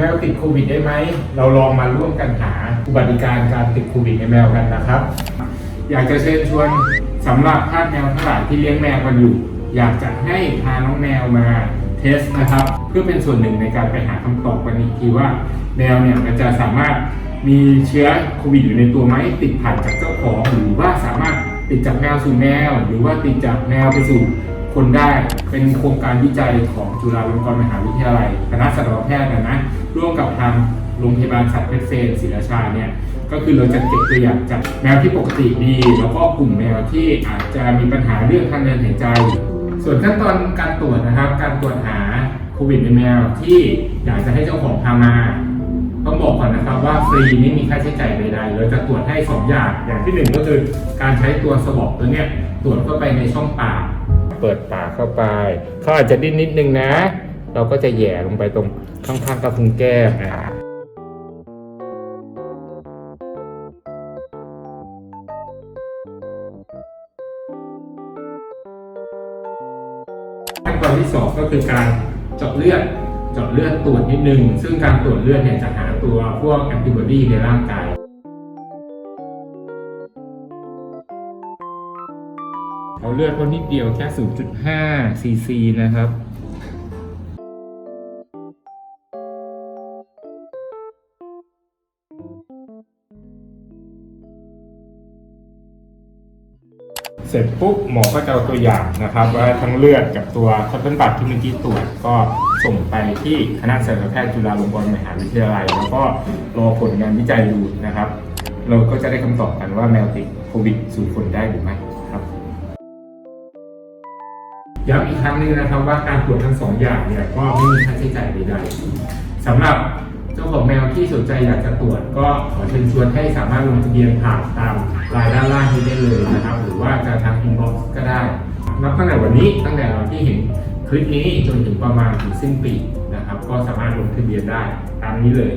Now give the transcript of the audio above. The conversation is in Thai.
แมวติดโควิดได้ไหม เราลองมาร่วมกันหาอุบัติการการติดโควิดในแมวกันนะครับ อยากจะเชิญชวนสำหรับทาสแมวทั้งหลายที่เลี้ยงแมวกันอยู่ อยากจะให้พาน้องแมวมาเทสนะครับ เพื่อเป็นส่วนหนึ่งในการไปหาคำตอบกันอีกทีว่า แมวเนี่ยมันจะสามารถมีเชื้อโควิดอยู่ในตัวไหมติดผ่านจากเจ้าของหรือว่าสามารถติดจากแมวสู่แมว หรือว่าติดจากแมวไปสู่ คนได้เป็นโครงการวิจัยของจุฬาลงกรณ์มหาวิทยาลัยคณะสัตวแพทย์นะนะร่วมกับทางโรงพยาบาลสัตว์เพชรเซนศรีราชาเนี่ยก็คือเราจะเก็บตัวอย่างจากแมวที่ปกติดี แล้วก็กลุ่มแมวที่อาจจะมีปัญหาเรื่องทางเดินหายใจ ส่วนขั้นตอนการตรวจนะครับ การตรวจหาโควิดในแมวที่อยากจะให้เจ้าของพามาต้องบอกก่อนนะครับว่าฟรีไม่มีค่าใช้จ่ายใดๆเราจะตรวจให้ 2 อย่างอย่างที่หนึ่งก็คือการใช้ตัวสวอปตัวเนี้ยตรวจเข้าไปในช่องปาก เปิดปากเข้าไป เขาอาจจะดิ้นนิดนึงนะ เราก็จะแย่ลงไปตรงข้างๆกระพุ้งแก้มอ่าขั้นตอนที่สองก็คือการเจาะเลือดเจาะเลือดตรวจนิดนึง ซึ่งการตรวจเลือดเนี่ยจะหาตัวพวกแอนติบอดีในร่างกาย เอาเลือดคนนิดเดียวแค่ 0.5ซีซีนะครับเสร็จปุ๊บหมอก็จะเอาตัวอย่างนะครับ ว่าทั้งเลือดกับตัวคอตเทนบัตที่เมื่อกี้ตรวจก็ส่งไปที่คณะสัตวแพทย์จุฬาลงกรณ์มหาวิทยาลัย แล้วก็รอผลงานวิจัยดูนะครับ เราก็จะได้คำตอบกันว่าแมวติดโควิดสู่คนได้หรือไม่ ย้ำอีกครั้งหนึงนะครับว่าการตรวจทั้งสองอย่างเนี่ยก็ไม่มีค่าใช้จ่ายใดๆสำหรับเจ้าของแมวที่สนใจอยากจะตรวจก็ขอเชิญชวนให้สามารถลงทะเบียนผ่านตามรายด้านล่างนี้ได้เลยนะครับ หรือว่าจะทางอินบ็อกซ์ก็ได้นับตั้งแต่วันนี้ตั้งแต่เราที่เห็นคลิปนี้จนถึงประมาณถึงสิ้นปีนะครับ ก็สามารถลงทะเบียนได้ตามนี้เลย